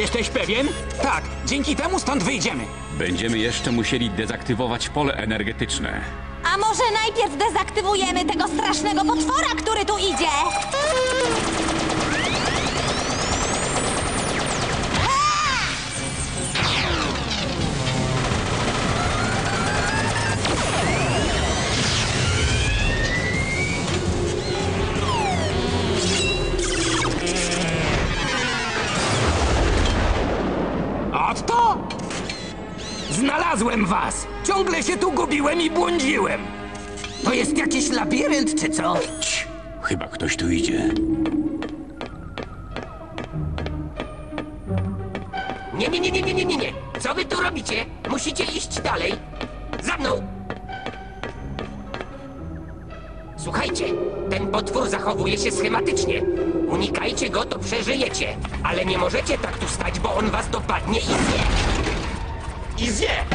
Jesteś pewien? Tak, dzięki temu stąd wyjdziemy. Będziemy jeszcze musieli dezaktywować pole energetyczne. A może najpierw dezaktywujemy tego strasznego potwora, który tu idzie? Znalazłem was! Ciągle się tu gubiłem i błądziłem. To jest jakiś labirynt, czy co? Cii, chyba ktoś tu idzie. Nie, nie, nie, nie, nie, nie, nie, nie. Co wy tu robicie? Musicie iść dalej. Za mną! Słuchajcie, ten potwór zachowuje się schematycznie. Unikajcie go, to przeżyjecie. Ale nie możecie tak tu stać, bo on was dopadnie i zje. I zje!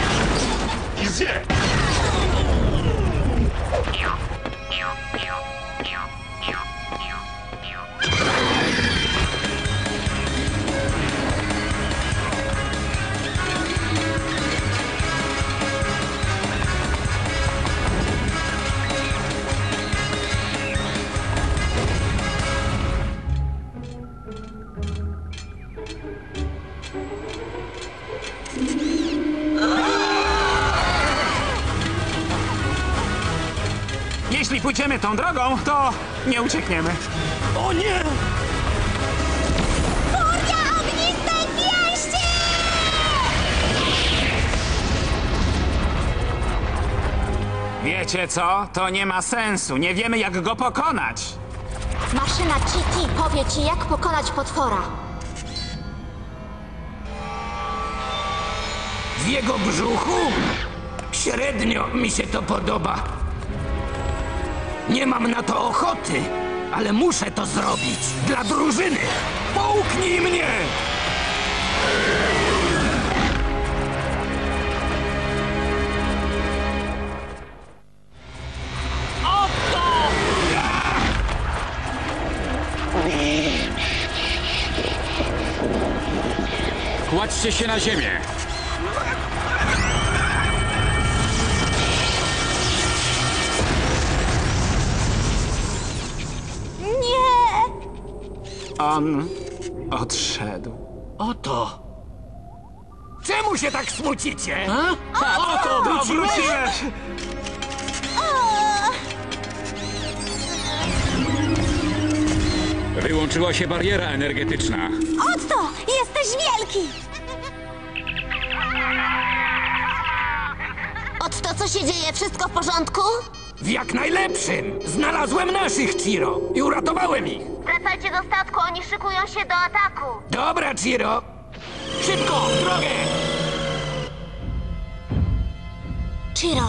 Jeśli pójdziemy tą drogą, to nie uciekniemy. O nie! Furia ognistej pięści! Wiecie co? To nie ma sensu. Nie wiemy, jak go pokonać. Maszyna GT powie ci, jak pokonać potwora. W jego brzuchu? Średnio mi się to podoba. Nie mam na to ochoty, ale muszę to zrobić. Dla drużyny. Połknij mnie! Kładźcie się na ziemię. On odszedł. Oto. Czemu się tak smucicie? Oto, wróciłeś! Wyłączyła się bariera energetyczna. Otto, jesteś wielki! Otto, co się dzieje? Wszystko w porządku? W jak najlepszym. Znalazłem naszych, Ciro. I uratowałem ich. Wracajcie do statku, oni szykują się do ataku. Dobra, Ciro. Szybko, w drogę! Chiro.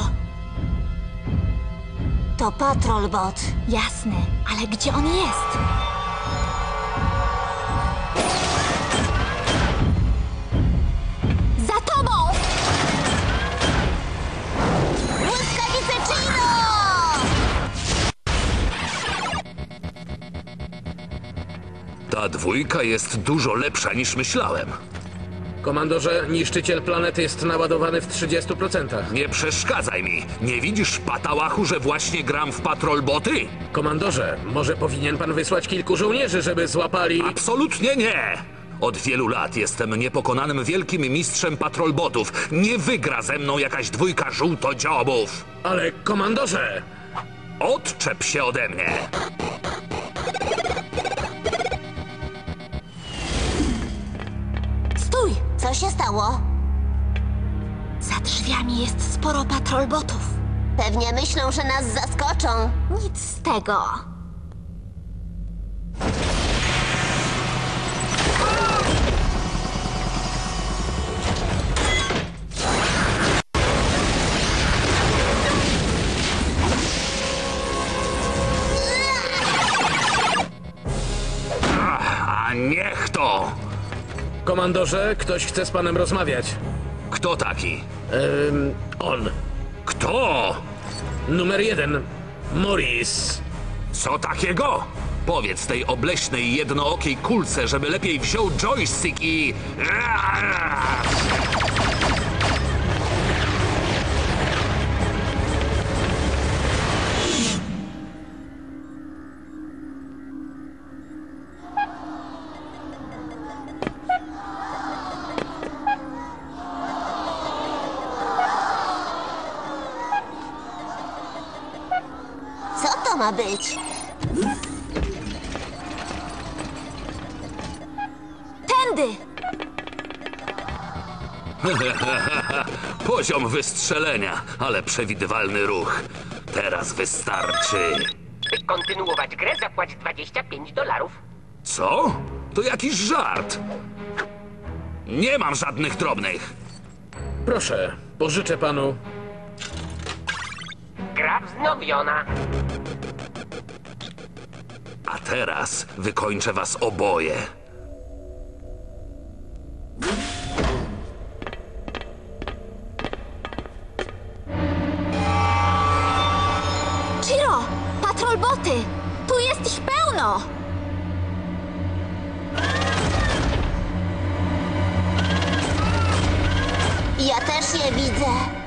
To patrolbot. Jasne, ale gdzie on jest? Ta dwójka jest dużo lepsza niż myślałem. Komandorze, niszczyciel planety jest naładowany w 30%. Nie przeszkadzaj mi. Nie widzisz, patałachu, że właśnie gram w patrolboty? Komandorze, może powinien pan wysłać kilku żołnierzy, żeby złapali... Absolutnie nie! Od wielu lat jestem niepokonanym wielkim mistrzem patrolbotów. Nie wygra ze mną jakaś dwójka żółtodziobów. Ale komandorze! Odczep się ode mnie! Co się stało? Za drzwiami jest sporo patrolbotów. Pewnie myślą, że nas zaskoczą. Nic z tego. A niech to! Komandorze, ktoś chce z panem rozmawiać. Kto taki? Ym, on. Kto? Numer jeden. Morris. Co takiego? Powiedz tej obleśnej jednookiej kulce, żeby lepiej wziął joystick i... to ma być? Tędy! Poziom wystrzelenia, ale przewidywalny ruch. Teraz wystarczy. By kontynuować grę zapłać 25 dolarów. Co? To jakiś żart. Nie mam żadnych drobnych. Proszę, pożyczę panu. Gra wznowiona. A teraz wykończę was oboje. Chiro! Patrolboty! Tu jest ich pełno! Ja też je widzę.